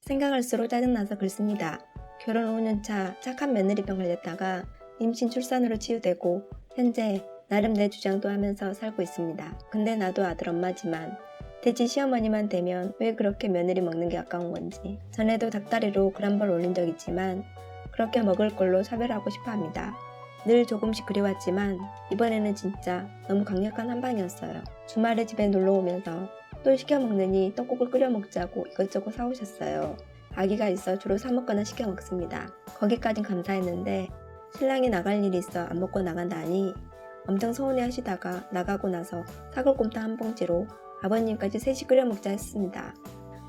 생각할수록 짜증나서 글씁니다. 결혼 5년차 착한 며느리병 걸렸다가 임신 출산으로 치유되고 현재 나름 내 주장도 하면서 살고 있습니다. 근데 나도 아들 엄마지만 대체 시어머니만 되면 왜 그렇게 며느리 먹는 게 아까운 건지 전에도 닭다리로 그란벌 올린 적 있지만 그렇게 먹을 걸로 차별하고 싶어 합니다. 늘 조금씩 그리웠지만 이번에는 진짜 너무 강력한 한방이었어요. 주말에 집에 놀러 오면서 또 시켜 먹느니 떡국을 끓여 먹자고 이것저것 사오셨어요. 아기가 있어 주로 사 먹거나 시켜 먹습니다. 거기까진 감사했는데 신랑이 나갈 일이 있어 안 먹고 나간다니 엄청 서운해 하시다가 나가고 나서 사골곰탕 한 봉지로 아버님까지 셋이 끓여 먹자 했습니다.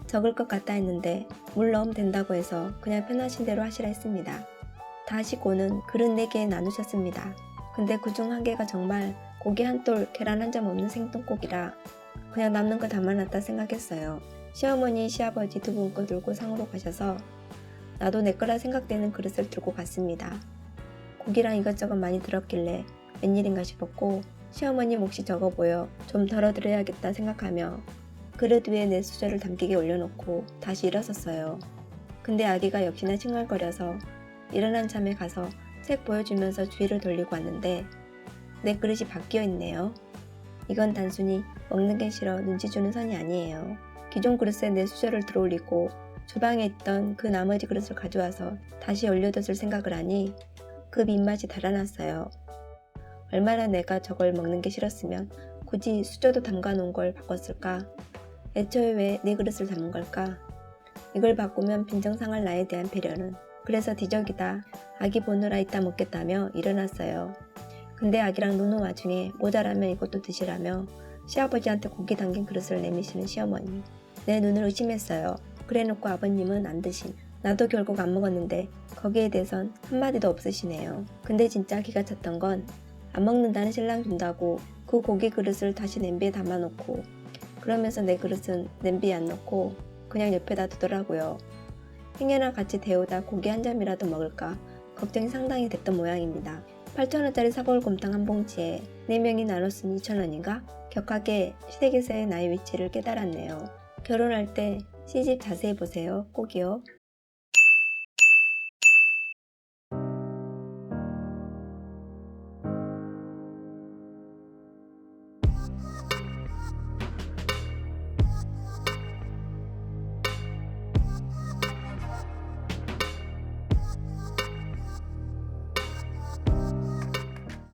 적을 것 같다 했는데 물 넣으면 된다고 해서 그냥 편하신 대로 하시라 했습니다. 다 하시고는 그릇 4개 나누셨습니다. 근데 그 중 한 개가 정말 고기 한 톨, 계란 한 점 없는 생뚱고기라 그냥 남는 거 담아놨다 생각했어요. 시어머니, 시아버지 두 분 거 들고 상으로 가셔서 나도 내 거라 생각되는 그릇을 들고 갔습니다. 고기랑 이것저것 많이 들었길래 웬일인가 싶었고 시어머니 몫이 적어 보여 좀 덜어드려야겠다 생각하며 그릇 위에 내 수저를 담기게 올려놓고 다시 일어섰어요. 근데 아기가 역시나 칭얼거려서 일어난 참에 가서 책 보여주면서 주위를 돌리고 왔는데 내 그릇이 바뀌어 있네요. 이건 단순히 먹는 게 싫어 눈치 주는 선이 아니에요. 기존 그릇에 내 수저를 들어올리고 주방에 있던 그 나머지 그릇을 가져와서 다시 올려뒀을 생각을 하니 그 입맛이 달아났어요. 얼마나 내가 저걸 먹는 게 싫었으면 굳이 수저도 담가 놓은 걸 바꿨을까? 애초에 왜 내 그릇을 담은 걸까? 이걸 바꾸면 빈정상할 나에 대한 배려는 그래서 뒤적이다 아기 보느라 이따 먹겠다며 일어났어요. 근데 아기랑 노는 와중에 모자라면 이것도 드시라며 시아버지한테 고기 담긴 그릇을 내미시는 시어머니. 내 눈을 의심했어요. 그래놓고 아버님은 안 드신. 나도 결국 안 먹었는데 거기에 대해선 한마디도 없으시네요. 근데 진짜 기가 찼던 건 안 먹는다는 신랑 준다고 그 고기 그릇을 다시 냄비에 담아놓고 그러면서 내 그릇은 냄비에 안 넣고 그냥 옆에다 두더라고요. 행여나 같이 데우다 고기 한 점이라도 먹을까 걱정이 상당히 됐던 모양입니다. 8,000원짜리 사골곰탕 한 봉지에 4명이 나눴으니 2,000원인가? 격하게 시댁에서의 나의 위치를 깨달았네요. 결혼할 때 시집 자세히 보세요. 꼭이요.